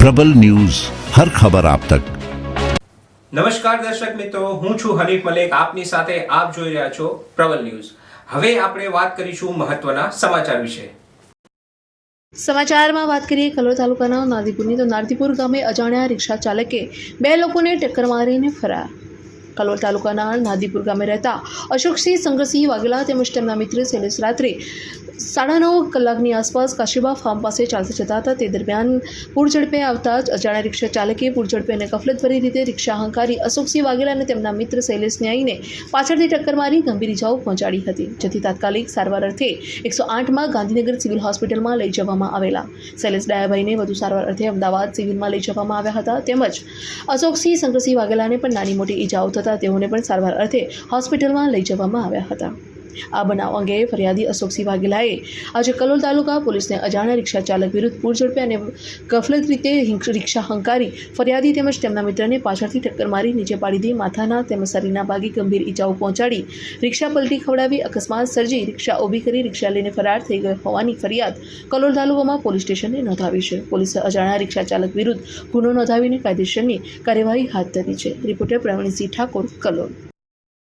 પ્રબલ news હર ખબર આપ તક. નમસ્કાર દર્શક મિત્રો હું છું હરીફ મલેક આપની સાથે આપ જોઈ રહ્યા છો પ્રબલ ન્યૂઝ. હવે આપણે વાત કરીશું મહત્વના સમાચાર વિશે. સમાચારમાં વાત કરીએ કલોલ તાલુકાના નારદીપુરની તો નારદીપુર ગામે અજાણ્યા રિક્ષા ચાલકે બે લોકોને ટક્કર મારીને ફરાર. કલોલ તાલુકાના નાદીપુર ગામે રહેતા અશોકસિંહ સંગસિંહ વાઘેલા તેમજ તેમના મિત્ર શૈલેષ રાત્રે સાડા નવ કલાકની આસપાસ કાશીબા ફાર્મ પાસે ચાલતા જતા હતા. તે દરમિયાન પૂરઝડપે આવતા જ અજાણ્યા રિક્ષા ચાલકે પૂરઝડપે અને કફલતભરી રીતે રિક્ષા હંકારી અશોકસિંહ વાઘેલા અને તેમના મિત્ર શૈલેષને આવીને પાછળથી ટક્કર મારી ગંભીર ઇજાઓ પહોંચાડી હતી, જેથી તાત્કાલિક સારવાર અર્થે એકસો આઠમાં ગાંધીનગર સિવિલ હોસ્પિટલમાં લઈ જવામાં આવેલા. શૈલેષ ડાયાભાઈને વધુ સારવાર અર્થે અમદાવાદ સિવિલમાં લઈ જવામાં આવ્યા હતા. તેમજ અશોકસિંહ શંકરસિંહ વાઘેલાને પણ નાની મોટી ઈજાઓ થતાં તેઓને પણ સારવાર અર્થે હોસ્પિટલમાં લઈ જવામાં આવ્યા હતા. આ બનાવ અંગે ફરિયાદી અશોકસિંહ વાઘેલાએ આજે કલોલ તાલુકા પોલીસને અજાણ્યા રિક્ષા ચાલક વિરુદ્ધ પૂર ઝડપે અને ગફલત રીતે રિક્ષા હંકારી ફરિયાદી તેમજ તેમના મિત્રને પાછળથી ટક્કર મારી નીચે પાડી દઈ માથાના તેમજ શરીરના ભાગે ગંભીર ઈજાઓ પહોંચાડી રિક્ષા પલટી ખવડાવી અકસ્માત સર્જી રિક્ષા ઊભી કરી રિક્ષા લઈને ફરાર થઈ ગયો હોવાની ફરિયાદ કલોલ તાલુકામાં પોલીસ સ્ટેશને નોંધાવી છે. પોલીસે અજાણ્યા રિક્ષા ચાલક વિરુદ્ધ ગુનો નોંધાવીને કાયદેસરની કાર્યવાહી હાથ ધરી છે. રિપોર્ટર પ્રવીણસિંહ ઠાકોર, કલોલ.